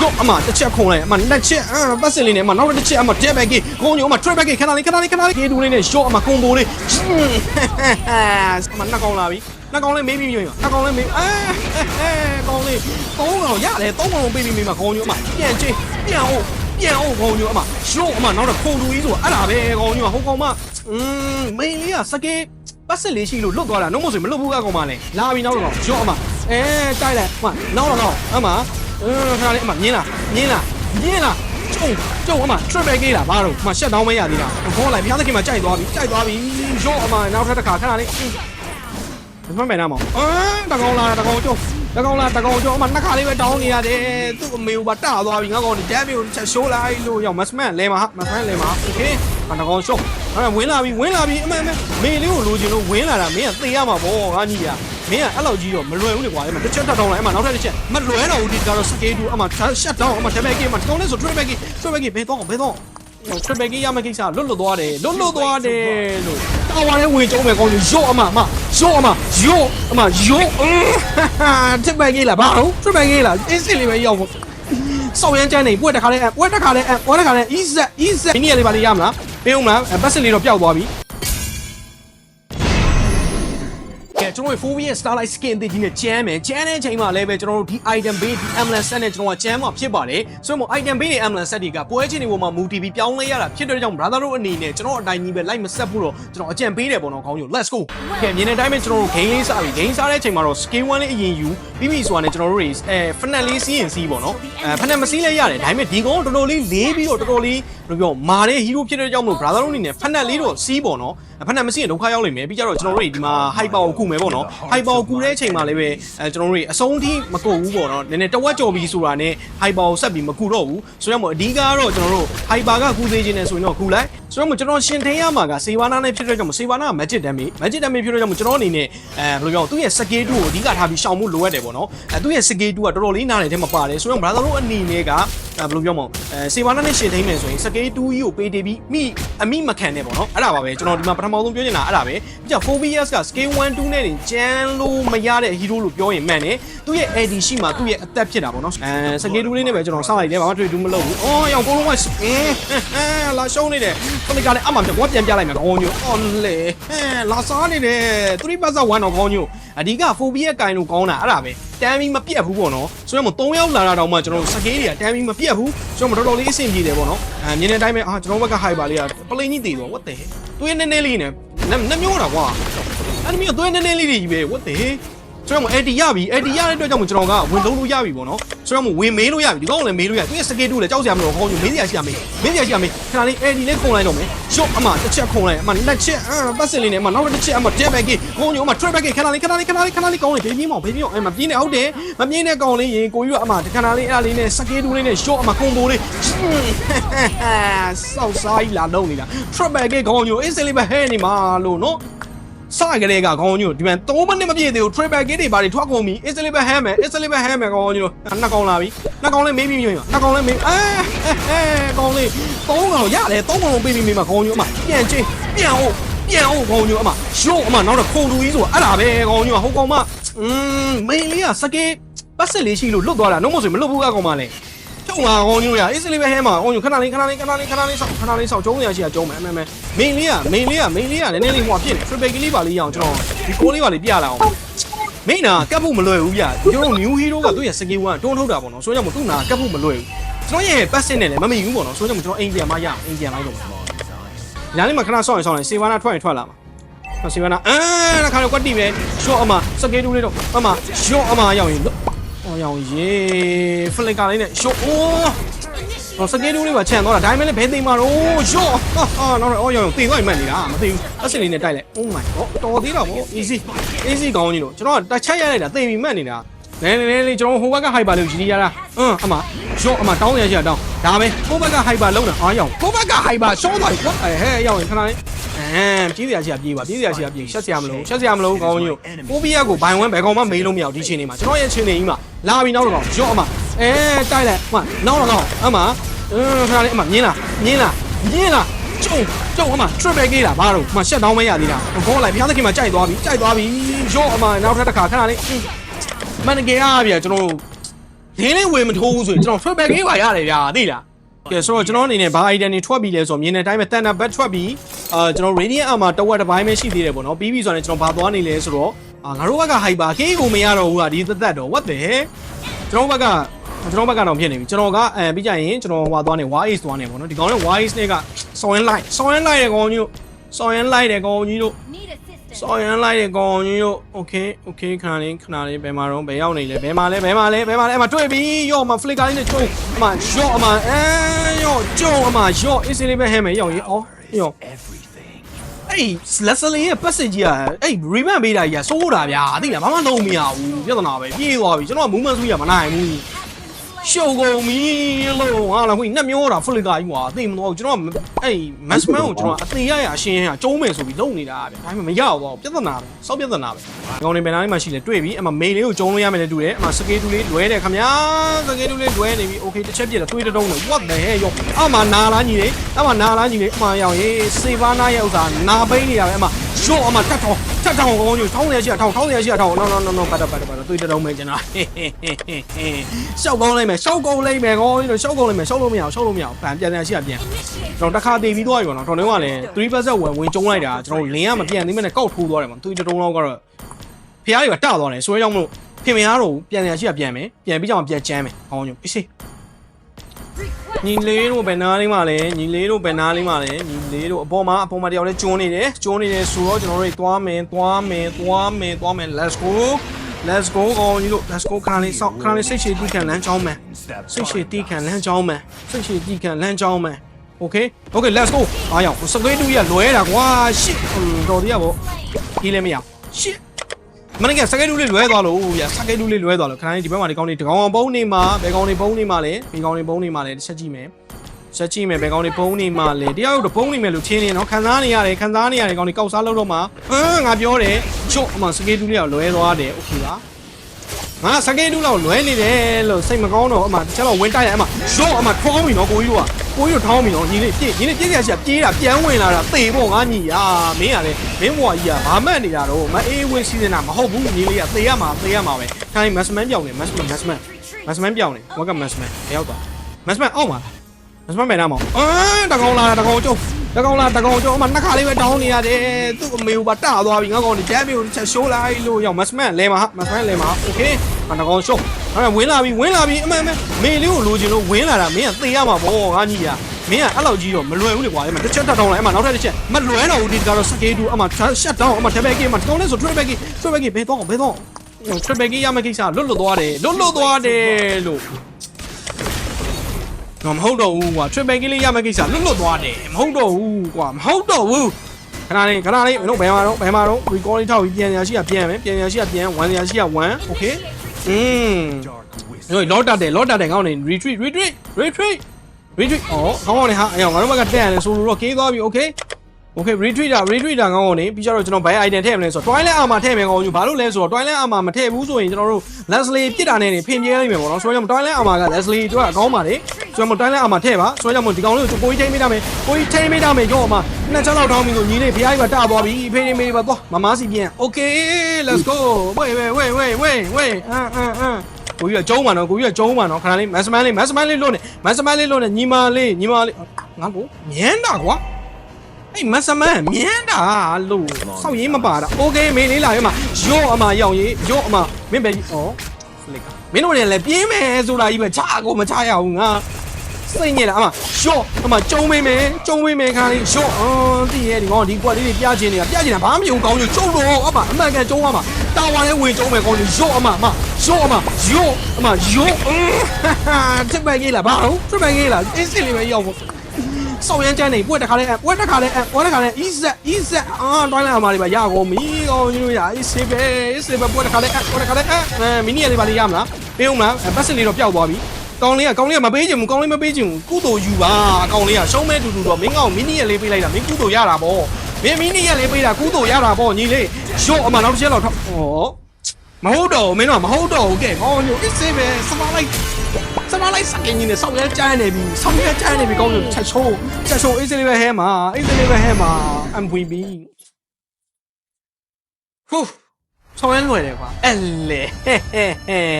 ရော့အမတစ်ချက်ခုံလိုက်အမနှစ်ချက်အာပတ်စင်လေးနဲ့အမနောက်တစ်ချက်အမတက်ဘက်ကခေါင်းညိုအမ trap back ခဏလေးခဏလေးခဏလေးကေတူလေးနဲ့ရော့အမကွန်ဘိုလေးအမနှစ်ကောင်လာပြီနှစ်ကောင်လေးမေးပြီးပြီနှစ်ကောင်လေးမေးအဲကောင်းလေးသုံးကောင်ရတယ်သုံးကောင်ပေးပြီးမိမှာခေါင်းညိုအမပြန်ချင်းပြန်အောင်ပြန်အောင်ခေါင်းညိုအမရော့အမနောက်တော့ခုံတူကြီးဆိုအဲ့ဒါပဲခေါင်းညိုဟိုကောင်မอืมမိန်လေးကစကေးပတ်စင်လေးရှိလို့လွတ်သွားတာနှုတ်မဆိုမလွတ်ဘူးကကောင်မလဲလာပြီနောက်တော့ရော့အမအဲတိုက်လိုက်အမနောက်တော့အမ เออခါလေးအမမြင်းလားမြင်းလားမြင်းလားကျုံကျုံအမ triple gate လားဘာလို့အမရှက်တောင်းမရသေးတာခေါ်လိုက်ဘုရားသခင်မှာကြိုက်သွားပြီကြိုက်သွားပြီရော့အမနောက်ထပ်တစ်ခါခဏလေးဘယ်မှမနာမောင်အာတကောင်လာတကောင်ကျုံတကောင်လာတကောင်ကျုံအမနှစ်ခါလေးပဲတောင်းနေရတယ်သူ့အမေကပါတသွားပြီငါကောင်ဒီဒက်ဘီကိုချက်ရှိုးလိုက်လို့ရောက်မစမန်လဲမှာမစမန်လဲမှာโอเคမတကောင်ရှုံအဲ့ဝင်လာပြီဝင်လာပြီအမမေလေးကိုလိုချင်လို့ဝင်လာတာမင်းကသိရမှာဗောငါကြီးက မင်းကအဲ့လောက်ကြီးတော့မလွယ်ဘူးလေကွာအဲ့မှာတစ်ချက်ထပ်ထောင်းလိုက်အဲ့မှာနောက်ထပ်တစ်ချက်မလွယ်တော့ဘူးဒီကတော့စကေးတူအမှရှက်ဒေါင်းအမှတဘက်ကမှတောင်းလဲဆို triple key triple key ဘယ်တော့ဘယ်တော့ triple key ရမယ့်ကိစ္စလွတ်လွတ်သွားတယ်လွတ်လွတ်သွားတယ်လို့တာဝါနဲ့ဝင်ကြုံမယ်ကောင်းကြီးရော့အမှအမရော့အမရော့အမရော့ triple key လားဘာလို့ triple key လားအစ်စစ်လေးပဲရောက်ဖို့စောက်ရမ်းချမ်းနေပွက်တစ်ခါလဲပွက်တစ်ခါလဲပွက်တစ်ခါလဲ easy easy ဒီနေ့လေးပါလေးရမလားပေးဦးမလားဘတ်စင်လေးတော့ပျောက်သွားပြီ ကဲကျွန်တော်တို့ Phobia Starlight Skin အသစ်ကြီးနဲ့ကျမ်းမယ်ကျမ်းတဲ့အချိန်မှာလည်းပဲကျွန်တော်တို့ဒီ item base ဒီ ambulance set နဲ့ကျွန်တော်ကကျမ်းမှာဖြစ်ပါတယ်ဆိုတော့ item base နဲ့ ambulance set တွေကပွဲချင်းတွေပေါ်မှာ multi ပြီးပြောင်းလဲရတာဖြစ်တဲ့ကြောင့် brother တို့အနေနဲ့ကျွန်တော်အတိုင်းကြီးပဲ light မဆက်ဘူးတော့ကျွန်တော်အကြံပေးတယ်ပေါ့နော်ခေါင်းကြီး let's go ကဲမြင်တဲ့အတိုင်းပဲကျွန်တော်တို့ game လေးစပြီ game စတဲ့အချိန်မှာတော့ scale 1လေးအရင်ယူပြီးပြီဆိုတာနဲ့ကျွန်တော်တို့တွေအဲ fnac လေးစီးရင်စီးပေါ့နော်အဲ fnac မစီးလဲရတယ်ဒါပေမဲ့ဒီကောင်တော်တော်လေးလေးပြီးတော့တော်တော်လေး ဘယ်လိုပြောမာတဲ့ hero ဖြစ်တဲ့ကြောင့်မလို့ brother တို့အနေနဲ့ fnac လေးတော့စီးပေါ့နော်ဖက်နဲ့မစီရင်ဒုက္ခရောက်လိမ့်မယ်ပြီးကြတော့ကျွန်တော်တို့ဒီမှာ hyper ကိုကုမယ်ပေါ့နော် hyper ကိုကုတဲ့အချိန်မှာလည်းပဲအဲကျွန်တော်တို့အဆုံးထိမကုဘူးပေါ့နော်နည်းနည်းတဝက်ကြော်ပြီးဆိုတာနဲ့ hyper ကိုဆက်ပြီးမကုတော့ဘူးဆိုတော့မို့အဓိကကတော့ကျွန်တော်တို့ hyper ကကုသေးခြင်းနဲ့ဆိုရင်တော့ကုလိုက်ဆိုတော့မို့ကျွန်တော်ရှင်ထင်းရမှာကစေဝါနာနဲ့ဖြစ်တဲ့ကြောင့်စေဝါနာက magic damage magic damage ဖြစ်တဲ့ကြောင့်ကျွန်တော်အနေနဲ့အဲဘယ်လိုပြောသူ့ရဲ့ skill 2ကိုအဓိကထားပြီးရှောင်မှုလိုအပ်တယ်ပေါ့နော်အဲသူ့ရဲ့ skill 2ကတော်တော်လေးနားတယ်ထဲမှာပါတယ်ဆိုတော့ brother တို့အနေနဲ့ကအဲဘယ်လိုပြောမလဲအဲစေဝါနာနဲ့ရှင်ထင်းမယ်ဆိုရင် skill 2ကြီးကိုပေးတည်ပြီးမိအမိမခံနဲ့ပေါ့နော်အဲ့ဒါပါပဲကျွန်တော်ဒီမှာပထမဆုံးပြောချင်တာအဲ့ဒါပဲပြီးကြ 4BS က scale 1 2နဲ့တင်ကျန်းလို့မရတဲ့ hero လို့ပြောရင်မှန်တယ်သူ့ရဲ့ AD ရှိမှသူ့ရဲ့အသက်ဖြစ်တာပေါ့နော်အဲ scale 2လေးနဲ့ပဲကျွန်တော်စောင့်လိုက်တယ်ဘာမှတွေ့ဘူးမလုပ်ဘူးအော်ရောင်ကိုလုံးကအဲလာရှုံးနေတယ်ခလကလည်းအမှပြဝပြန်ပြလိုက်မယ်ခေါင်းညိုအော်လေအဲလာစားနေတယ်3 pass 1တော့ခေါင်းညိုအဓိက 4BS ကင်လို့ကောင်းတာအဲ့ဒါပဲ တမ်းပြီးမပြတ်ဘူးပေါ့နော်ဆိုတော့မ3ယောက်လာတာတော့မှကျွန်တော် scale တွေကတမ်းပြီးမပြတ်ဘူးဆိုတော့တော်တော်လေးအဆင်ပြေတယ်ပေါ့နော်အဲမြင်တဲ့အတိုင်းပဲအာကျွန်တော်ဘက်က hyper လေးကပလိန်ကြီးတည်တော့ what the hell သူရဲ့နည်းနည်းလေးနဲ့နှမျိုးတာကွာအဲ့ဒီမျိုးသွေးနည်းနည်းလေးတွေကြီးပဲ what the hell ဆိုတော့အဲ့ဒီရပြီအဲ့ဒီရတဲ့အတွက်ကြောင့်ကျွန်တော်ကဝင်လုံးလို့ရပြီပေါ့နော်ဆိုတော့ဝင်မေးလို့ရပြီဒီကောင်လည်းမေးလို့ရသူရဲ့စကေတူလည်းကြောက်စရာမလိုခေါင်းယူမေးစရာရှိရမေးမေးစရာရှိရမေးခဏလေးအဲ့ဒီလေးခုံလိုက်တော့မယ်ရှော့အမတစ်ချက်ခုံလိုက်အမနှစ်ချက်အာပတ်စင်လေးနဲ့အမနောက်တစ်ချက်အမတက်ဘက်ကခေါင်းယူအမ trap back ခဏလေးခဏလေးခဏလေးခဏလေးကောင်းလေးဘေးပြင်းမောင်ဘေးပြင်းအောင်အဲ့မပြင်းနေဟုတ်တယ်မပြင်းတဲ့ကောင်လေးရင်ကိုယူအမခဏလေးအဲ့ဒါလေးနဲ့စကေတူလေးနဲ့ရှော့အမကွန်ဘိုလေးစောက်စားကြီးလာလုံးနေတာ trap back ခေါင်းယူအစ်စလေးပဲဟဲနေမှာလို့နော် စကလေးကခေါင်းကြီးတို့ဒီမှာ3မိနစ်မပြည့်သေးဘူး triple gate တွေဘာတွေထွက်ကုန်ပြီ Italy ပဲဟမ်းမယ် Italy ပဲဟမ်းမယ်ခေါင်းကြီးတို့နှစ်ကောင်လာပြီနှစ်ကောင်လေးမေးပြီးပြီနှစ်ကောင်လေးမေးအဲအဲခေါင်းလေးသုံးကောင်ရတယ်သုံးကောင်ပေးပြီးမိမှာခေါင်းကြီးအမပြန်ချင်းပြန်အောင်ပြန်အောင်ခေါင်းကြီးအမရုံအမနောက်တော့ခုံတူကြီးဆိုအဲ့ဒါပဲခေါင်းကြီးဟိုကောင်မอืมမေးလေးကစကေးပတ်စက်လေးရှိလို့လွတ်သွားတာနှုတ်မဆိုမလွတ်ဘူးကကောင်မလေးကျုံ လာခေါင်းကြီးရ Italy ပဲဟမ်းမှာခေါင်းကြီးခဏလေးခဏလေးခဏလေးခဏလေးဆောက်ခဏလေးဆောက်ကျုံးရရှိရကျုံးမယ်အမေမေမင်းလေးကမင်းလေးကမင်းလေးကနည်းနည်းလေးဟိုဖြစ်နေ triple ကလေးပါလေးရအောင်ကျွန်တော်ဒီကိုလေးပါလေးပြလာအောင်မင်းနာကတ်ဖို့မလွယ်ဘူးဗျကျွန်တော် new hero ကသူ့ရဲ့ skill 1တွန်းထုတ်တာပေါ့နော်ဆိုကြမို့သူ့နာကတ်ဖို့မလွယ်ဘူးကျွန်တော်ရဲ့ passive နဲ့လည်းမမီဘူးပေါ့နော်ဆိုကြမို့ကျွန်တော်အိမ်ပြန်မရအောင်အိမ်ပြန်လိုက်တော့ပါညာလေးမှာခဏဆောင်းရင်ဆောင်းရင်စေဝါနာထွက်ရင်ထွက်လာမှာစေဝါနာအဲခါတော့ကွက်တိပဲ short အမ skill 2လေးတော့အမ short အမရောက်ရင် ဟောရောက်ရေ flicker လေးနဲ့ short အိုးတော့စကေးတူးလေးပါခြံသွားတာဒါပေမဲ့လည်းဘယ်သိမ်းမှာတော့ရော့ဟာဟာနောက်တော့အော်ရောင်တင်သွားရင်မှတ်နေတာမသိဘူးအစင်လေးနဲ့တိုက်လိုက် oh my god တော်သေးတာဗော easy easy ကောင်းကြီးလို့ကျွန်တော်ကတစ်ချက်ရလိုက်တာသိပြီမှတ်နေတာ နည်းနည်းလေးကျွန်တော်ဟိုဘက်က hyper လို့ကြီးရတာအင်းအမရော့အမတောင်းရရှိတာတောင်းဒါပဲဟိုဘက်က hyper လုံးတာအားရောက်ဟိုဘက်က hyper ရှောင်းသွားပြီကွာအဲဟဲရောက်ရင်ခဏလေးအဲပြေးစရာရှိတာပြေးပါပြေးစရာရှိတာပြေးရှက်စရာမလိုရှက်စရာမလိုကောင်းကြီးလို့ပိုးဘီယာကိုဘိုင်ဝမ်ဘယ်ကောင်မှမေးလို့မရဘူးဒီချိန်နေမှာကျွန်တော်ရဲ့ချိန်နေကြီးမှာလာပြီနောက်တော့ရော့အမအဲတိုက်လိုက်အမနောက်တော့အမအင်းခဏလေးအမမြင်းလားမြင်းလားမြင်းလားကျုံကျုံအမ triple gate လားဘာလို့မရှက်တောင်းမရသေးတာခေါ်လိုက်ဘုရားသခင်မှာကြိုက်သွားပြီကြိုက်သွားပြီရော့အမနောက်ထပ်တစ်ခါခဏလေး မန်ကေအားဗျာကျွန်တော်ရဒင်းလေးဝင်မထိုးဘူးဆိုရင်ကျွန်တော် triple game ပါရတယ်ဗျာသိလားကဲဆိုတော့ကျွန်တော်အနေနဲ့ဘာ item တွေထွက်ပြီလဲဆိုတော့မြင်တဲ့အတိုင်းပဲ Thunder Bat ထွက်ပြီအာကျွန်တော် Radiant Armor တဝက်တစ်ပိုင်းပဲရှိသေးတယ်ပေါ့နော်ပြီးပြီဆိုတော့ကျွန်တော်ဘာသွားနေလဲဆိုတော့အာငါတို့ဘက်က Hyper K ကိုမရတော့ဘူးဟာဒီသက်သက်တော့ what the heck ကျွန်တော်ဘက်ကကျွန်တော်ဘက်ကတော့ဖြစ်နေပြီကျွန်တော်ကအဲပြီးကြရင်ကျွန်တော်ဟွာသွားနေ Y Ace သွားနေပေါ့နော်ဒီကောင်နဲ့ Y Ace နဲ့ကဆောင်းရင်လိုက်ဆောင်းရင်လိုက်တဲ့ကောင်ကြီးတို့ဆောင်းရင်လိုက်တဲ့ကောင်ကြီးတို့ Need assistance. ဆောင်းရင်လိုက်တဲ့ကောင်ကြီးတို့ okay okay ခဏလေးခဏလေးဘယ်မှာတော့ဘယ်ရောက်နေလဲဘယ်မှာလဲဘယ်မှာလဲဘယ်မှာလဲအမတွေ့ပြီရော့အမ flicker လေးနဲ့ကျုံအမရော့အမအဲရော့ကျုံအမရော့ easy လေးပဲဟဲမယ်ရောက်ရင်အော်ရော့ အဲ့ Leslie ရဲ့ passage ကြီးอ่ะအဲ့ revamp ပေးတာကြီးอ่ะစိုးတာဗျာသိလားဘာမှလုံးမရဘူးပြဿနာပဲပြေးသွားပြီကျွန်တော်က movement ဆွေးရမနိုင်ဘူး ရှုပ်ကုန်ပြီလို့ဟာလာခွေနှက်မျောတာ flicker ကြီးကွာသိမလို့ကျွန်တော်ကအဲ့ maxman ကိုကျွန်တော်အသေးရရအရှင်းရကျုံးမယ်ဆိုပြီးလုံနေတာဗျာဒါပေမဲ့မရတော့ပြဿနာပဲစောက်ပြဿနာပဲဒီကောင်နေဘယ်နားလေးမှရှိလဲတွေ့ပြီအမ mail လေးကိုကျုံးလို့ရမယ်လေတူတယ်အမ scale တူလေးလွဲတယ်ခမညာ scale တူလေးလွဲနေပြီ okay တစ်ချက်ပြည့်တယ်တွေးတုံးတယ် what the hell ရောအမနာလားညီလေးအမနာလားညီလေးအမရောင်ရေးစေဘာနာရဲ့ဥစ္စာနာပိန်းနေတာပဲအမ ရော့အမထက်ထောင်းထက်ထောင်းကောင်းကြီးထောင်းနေရှိတာထောင်းထောင်းနေရှိတာထောင်း no no no no ပတ်တော့ပတ်တော့ပတ်တော့တွေးတုံးမယ်ကျွန်တော်ရှောက်ကောင်းလိုက်မယ်ရှောက်ကောင်းလိုက်မယ်ကောင်းကြီးတို့ရှောက်ကောင်းလိုက်မယ်ရှောက်လို့မရအောင်ရှောက်လို့မရအောင်ပြန်ပြန်ရှိတာပြန် Initiate. ကျွန်တော်တစ်ခါတည်ပြီးသွားပြီပေါ့နော်တော်တော်ကလည်း3 percent ဝင်ဝင်ကျုံးလိုက်တာကျွန်တော်လင်းကမပြန်သေးမဲ့နဲ့ကောက်ထိုးသွားတယ်ပေါ့သူတုံးလောက်ကတော့ဖះတွေကတသွားတယ်ဆိုရဲကြောင့်မလို့ခင်မရတော့ပြန်ပြန်ရှိတာပြန်မယ်ပြန်ပြီးကြောင်ပြန်ကျမ်းမယ်ဟောင်းညအေးစေး Request. ညီလေးတို့ဘယ်နာလေးမှလဲညီလေးတို့ဘယ်နာလေးမှလဲညီလေးတို့အပေါ်မှာအပေါ်မှာတယောက်လဲကျွန်းနေတယ်ကျွန်းနေတယ်ဆိုတော့ကျွန်တော်တို့သွားမယ်သွားမယ်သွားမယ်သွားမယ် let's go let's go ကောင်းကြီးတို့ let's go ခါလေးစောက်ခါလေးစိတ်ရှည်တီးခံလမ်းကြောင်းမယ်စိတ်ရှည်တီးခံလမ်းကြောင်းမယ်စိတ်ရှည်တီးခံလမ်းကြောင်းမယ် okay okay let's go အားရအောင်စကွေးတူကြီးကလွဲတာကွာ shit တော်သေးရပေါ့ကြီးလည်းမရအောင် shit မနေ့ကစကဲတူလေးလွဲသွားလို့ဗျာစကဲတူလေးလွဲသွားလို့ခဏလေးဒီဘက်မှာဒီကောင်းလေးဒီကောင်းအောင်ပုံးနေမှာဘယ်ကောင်းလေးပုံးနေမှာလဲဒီကောင်းလေးပုံးနေမှာလဲတစ်ချက်ကြည့်မယ်ချက်ကြည့်မယ်ဘယ်ကောင်းလေးပုံးနေမှာလဲတရားရုပ်တော့ပုံးနေမယ်လို့ထင်းနေနော်ခံစားနေရတယ်ခံစားနေရတယ်ကောင်းလေးကောက်စားလို့တော့မှာဟမ်ငါပြောတယ်ချွတ်အမှစကဲတူလေးကလွဲသွားတယ်โอเคပါ ငါစကဲတူလောက်လွဲနေတယ်လို့စိတ်မကောင်းတော့အမှတစ်ချက်တော့ဝင်တိုက်ရအမှရော့အမှထောင်းပြီနော်ကိုကြီးတို့ကကိုကြီးတို့ထောင်းပြီနော်ညီလေးပြည့်ညီလေးပြည့်စရာရှိပြေးတာပြန်ဝင်လာတာသေပေါ့ငါညီယာမင်းကလည်းမင်းဘွားကြီးကဘာမှတ်နေတာတော့မအေးဝင်းစီးနေတာမဟုတ်ဘူးညီလေးကသေရမှာသေရမှာပဲခိုင်းမတ်စမန်ပြောင်းနေမတ်စမန်မတ်စမန်မတ်စမန်ပြောင်းနေဝက်ကမတ်စမန်တယောက်သွားမတ်စမန်အောက်မှာမတ်စမန်ဘယ်နာမှာအာတကောင်လာတကောင်ကျုံ တကောင်လာတကောင်ကျုံအမနှစ်ခါလေးပဲတောင်းနေရတယ်သူ့အမေကပါတသွားပြီငါကောင်ဒီဂျမ်ပီကိုတစ်ချက်ရှိုးလိုက်လို့ရောက်မတ်စမန်လဲမှာမတ်စမန်လဲမှာโอเคမတကောင်ရှိုးအဲ့ဒါဝင်လာပြီဝင်လာပြီအမှန်မှန်မေလေးကိုလိုချင်လို့ဝင်လာတာမင်းကသေရမှာပေါ့ငါညီကမင်းကအဲ့လောက်ကြီးတော့မလွယ်ဘူးလေကွာအဲ့မှာတစ်ချက်တက်တောင်းလိုက်အဲ့မှာနောက်ထပ်တစ်ချက်မလွယ်တော့ဘူးဒီကတော့စကေးတူအမှရှက်ဒေါင်းအမှထက်ဘက်ကအမှတောင်းလဲဆိုထရက်ဘက်ကထရက်ဘက်ကဘယ်တော့ဘယ်တော့ထရက်ဘက်ကရမယ့်ကိစ္စလွတ်လွတ်သွားတယ်လွတ်လွတ်သွားတယ်လို့ တော့မဟုတ်တော့ဘူးကွာထရက်ဘက်ကလေးရမယ့်ကိစ္စလွတ်လွတ်သွားတယ်မဟုတ်တော့ဘူးကွာမဟုတ်တော့ဘူးခဏလေးခဏလေးမင်းတို့ဘယ်မှာတော့ဘယ်မှာတော့ recording ထောက်ပြီးပြန်ရရှိရပြန်မယ်ပြန်ရရှိရပြန်1ရရှိရ1 okay อืมတို့လော့တက်တယ်လော့တက်တယ်ကောင်းနေ retreat retreat retreat retreat ဩကောင်းကောင်းနေဟာအဲ့ငါတို့ဘက်ကတက်ရတယ်ဆိုလို့တော့ကေးသွားပြီ okay okay retreat တာ retreat တာကောင်းကောင်းနေပြီးကြတော့ကျွန်တော်ဘယ် item ထည့်မလဲဆိုတော့ twilight armor ထည့်မယ်ကောင်းကြီးဘာလို့လဲဆိုတော့ twilight armor မထည့်ဘူးဆိုရင်ကျွန်တော်တို့ leslie ပြစ်တာနဲ့နေဖင်ပြဲလိုက်မယ်ပေါ့နော်ဆိုတော့ twilight armor က leslie တို့ကအကောင်းပါလေဆိုတော့ twilight armor ထည့်ပါဆိုတော့ဒီကောင်လေးကိုကိုကြီးထိမ့်မိတာမယ်ကိုကြီးထိမ့်မိတာမယ်ရော့အမနှစ်ချက်လောက်ထောင်းပြီးဆိုညီလေးဖျားကြီးပါတသွားပြီဖေးနေမေးပါသွားမမစီပြန် okay let's go ဝေးဝေးဝေးဝေးဝေးဝေးအမ်အမ်အမ်ကိုကြီးကကျုံးပါနော်ကိုကြီးကကျုံးပါနော်ခဏလေးမတ်စမန်လေးမတ်စမန်လေးလို့နေမတ်စမန်လေးလို့နေညီမလေးညီမလေးငါကိုမြန်းတာကွာ အဲ့မတ်စမန်မြန်းတာလို့စောက်ရင်းမပါတာโอเคမေးလေးလာရမှာရော့အမရောက်ရေးရော့အမမင်းပဲကြီးဩဖလစ်ကမင်းတို့လည်းပြင်းမယ်ဆိုတာကြီးပဲချာကိုမချရဘူးငါစိတ်ညစ်တာအမရော့အမကျုံးမေးမယ်ကျုံးမေးမယ်ခါလေးရော့အော်တည်ရဲ့ဒီကောင်ဒီကွက်လေးတွေပြချင်နေတာပြချင်တာဘာမှမယုံကောင်းလို့ကျုံတော့အမအမှန်ကန်ကျုံးရမှာတာဝါလေးဝင်ကျုံးမယ်ကောင်းလို့ရော့အမအမရော့အမရော့အမရော့တစ်ပတ်ကြီးလားဘာဟုတ်တစ်ပတ်ကြီးလားအစ်စစ်လေးပဲရောက်ဖို့ စောင်းရမ်းချမ်းနေပွဲတစ်ခါလဲပွဲတစ်ခါလဲပွဲတစ်ခါလဲ easy easy အာတွိုင်းလာမှာလေးပါရကုန်ပြီကောင်းကြီးရ easy ပဲ easy ပဲပွဲတစ်ခါလဲပွဲတစ်ခါလဲအဲမီနီရလေးပါလေးရမလားပေးဦးမလားပတ်စလေးတော့ပျောက်သွားပြီကောင်းလေးကကောင်းလေးကမပေးချင်ဘူးကောင်းလေးမပေးချင်ဘူးကုသိုလ်ယူပါကောင်းလေးကရှုံးမဲတူတူတော့မင်းကောင်မီနီရလေးပေးလိုက်တာမင်းကုသိုလ်ရတာပေါ့မင်းမီနီရလေးပေးတာကုသိုလ်ရတာပေါ့ညီလေးရော့အမနောက်တစ်ချက်တော့ထောက်ဩမဟုတ်တော့ဘူးမင်းတော့မဟုတ်တော့ဘူးကဲကောင်းညိုအစ်စေးပဲစမလိုက် စမလိုက်စကင်းကြီးနဲ့ဆောက်ရဲကျန်းနေပြီဆောက်ရဲကျန်းနေပြီကောင်းညိုချက်ချိုးချက်ချိုးအေးစေးလေးပဲဟဲမှာအေးစေးလေးပဲဟဲမှာ MVP ဟူးဆောင်းရဲလွယ်တယ်ကွာအဲ့လေဟဲဟဲဟဲ